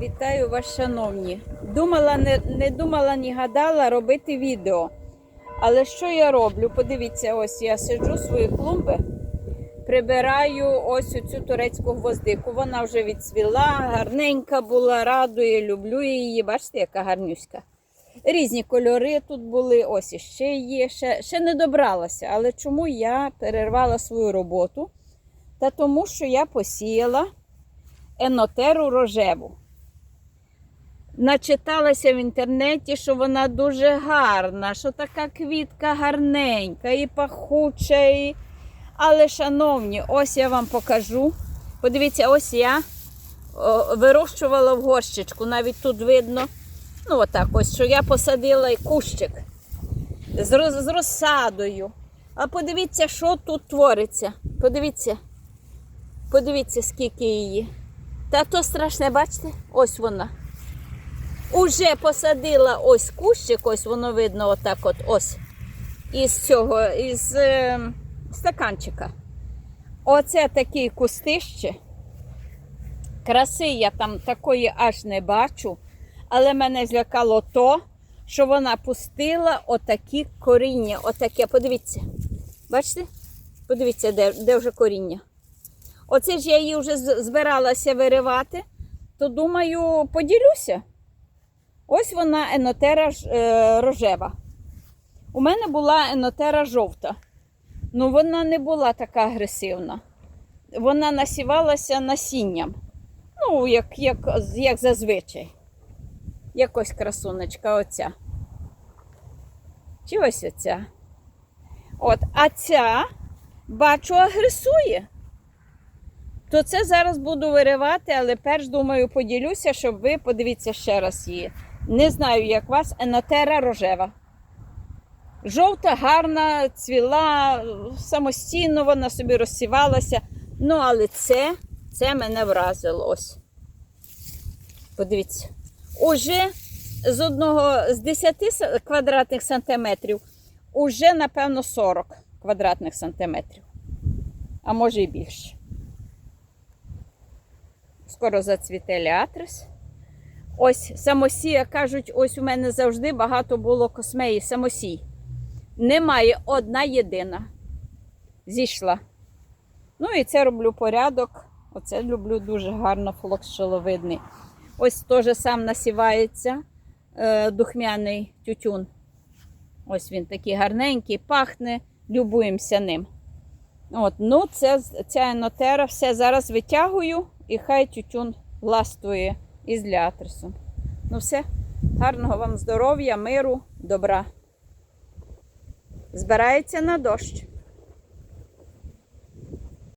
Вітаю вас, шановні. Думала, не, не думала, ні гадала робити відео. Але що я роблю? Подивіться, ось я сиджу свої клумби, прибираю ось цю турецьку гвоздику. Вона вже відцвіла, гарненька була, радує, люблю її. Бачите, яка гарнюська. Різні кольори тут були, ось іще є. Ще, ще не добралася. Але чому я перервала свою роботу? Та тому, що я посіяла енотеру рожеву. Начиталася в інтернеті, що вона дуже гарна, що така квітка гарненька і пахуча. І... Але, шановні, ось я вам покажу. Подивіться, ось я вирощувала в горщичку, навіть тут видно. Ну, отак ось, що я посадила і кущик з, роз- з розсадою. А подивіться, що тут твориться. Подивіться. Подивіться, скільки її. Та то страшне, бачите? Ось вона. Уже посадила ось кущик, ось воно видно отак от ось. Із цього, із е, стаканчика. Оце такі кустище. Краси я там такої аж не бачу, але мене злякало то, що вона пустила отакі коріння. Отаке, подивіться. Бачите? Подивіться, де, де вже коріння. Оце ж я її вже збиралася виривати, то думаю, поділюся. Ось вона енотера е, рожева. У мене була енотера жовта. Ну, вона не була така агресивна. Вона насівалася насінням. Ну, як, як, як зазвичай. Якось красунечка оця. Чи ось оця. От, а ця, бачу, агресує. То це зараз буду виривати, але перш думаю, поділюся, щоб ви подивіться ще раз її. Не знаю, як вас, енотера рожева. Жовта, гарна, цвіла, самостійно вона собі розсівалася. Ну, але це, це мене вразило. Ось. Подивіться. Уже з одного з 10 квадратних сантиметрів, уже, напевно, 40 квадратних сантиметрів. А може і більше. Скоро зацвіте ліатрис. Ось самосія, кажуть, ось у мене завжди багато було космеї самосій. Немає одна єдина. Зійшла. Ну і це роблю порядок. Оце люблю дуже гарно флокс шоловидний. Ось теж сам насівається е, духмяний тютюн. Ось він такий гарненький, пахне, любуємося ним. От, ну, це, ця енотера все зараз витягую і хай тютюн властвує із ліатрисом. Ну все, гарного вам здоров'я, миру, добра. Збирається на дощ.